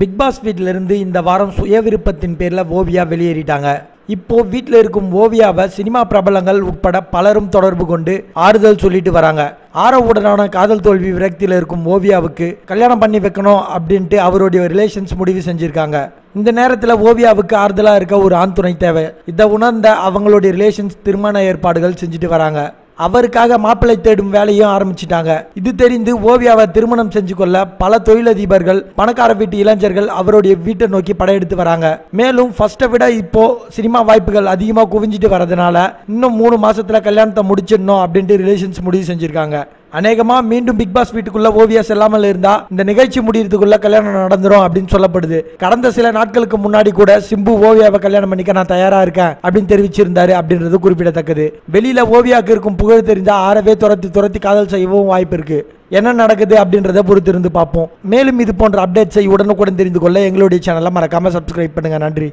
Big pass வீட்டிலிருந்து இருந்து இந்த வாரம் சுய விருப்பத்தின் பேரில் ஓவியா வெளியேறிட்டாங்க. இப்போ வீட்டில் இருக்கும் ஓவியாவை சினிமா பிரபலங்கள் உட்பட பலரும் தொடர்பு கொண்டு ஆறுதல் சொல்லிட்டு வராங்க. ஆரவுடனான காதல் தோல்வி விரக்தியில் இருக்கும் ஓவியாவுக்கு கல்யாணம் பண்ணி வைக்கணும் அப்படின்ட்டு அவருடைய ரிலேஷன்ஸ் முடிவு செஞ்சுருக்காங்க. இந்த நேரத்தில் ஓவியாவுக்கு ஆறுதலாக இருக்க ஒரு ஆண் துணை தேவை. இதை உணர்ந்த அவங்களுடைய ரிலேஷன்ஸ் திருமண ஏற்பாடுகள் செஞ்சுட்டு வராங்க. அவருக்காக மாப்பிள்ளை தேடும் வேலையும் ஆரம்பிச்சிட்டாங்க. இது தெரிந்து ஓவியாவை திருமணம் செஞ்சு கொள்ள பல தொழிலதிபர்கள் பணக்கார வீட்டு இளைஞர்கள் அவருடைய வீட்டை நோக்கி படையெடுத்து வராங்க. மேலும் ஃபர்ஸ்ட்டை விட இப்போ சினிமா வாய்ப்புகள் அதிகமாக குவிஞ்சிட்டு வரதுனால இன்னும் மூணு மாசத்துல கல்யாணத்தை முடிச்சிடணும் அப்படின்ட்டு ரிலேஷன்ஸ் முடிவு செஞ்சிருக்காங்க. அநேகமா மீண்டும் பிக் பாஸ் வீட்டுக்குள்ள ஓவியா செல்லாமல் இருந்தா இந்த நிகழ்ச்சி முடியறதுக்குள்ள கல்யாணம் நடந்துரும் அப்படின்னு சொல்லப்படுது. கடந்த சில நாட்களுக்கு முன்னாடி கூட சிம்பு ஓவியாவை கல்யாணம் பண்ணிக்க நான் தயாரா இருக்கேன் அப்படின்னு தெரிவிச்சிருந்தாரு அப்படின்றது குறிப்பிடத்தக்கது. வெளியில ஓவியாக்கு இருக்கும் புகழ் தெரிஞ்சா ஆறவே துரத்தி துரத்தி காதல் செய்யவும் வாய்ப்பு இருக்கு. என்ன நடக்குது அப்படின்றத பொறுத்திருந்து பார்ப்போம். மேலும் இது போன்ற அப்டேட்ஸை உடனுக்குடன் தெரிந்து கொள்ள எங்களுடைய சேனலை மறக்காம சப்ஸ்கிரைப் பண்ணுங்க. நன்றி.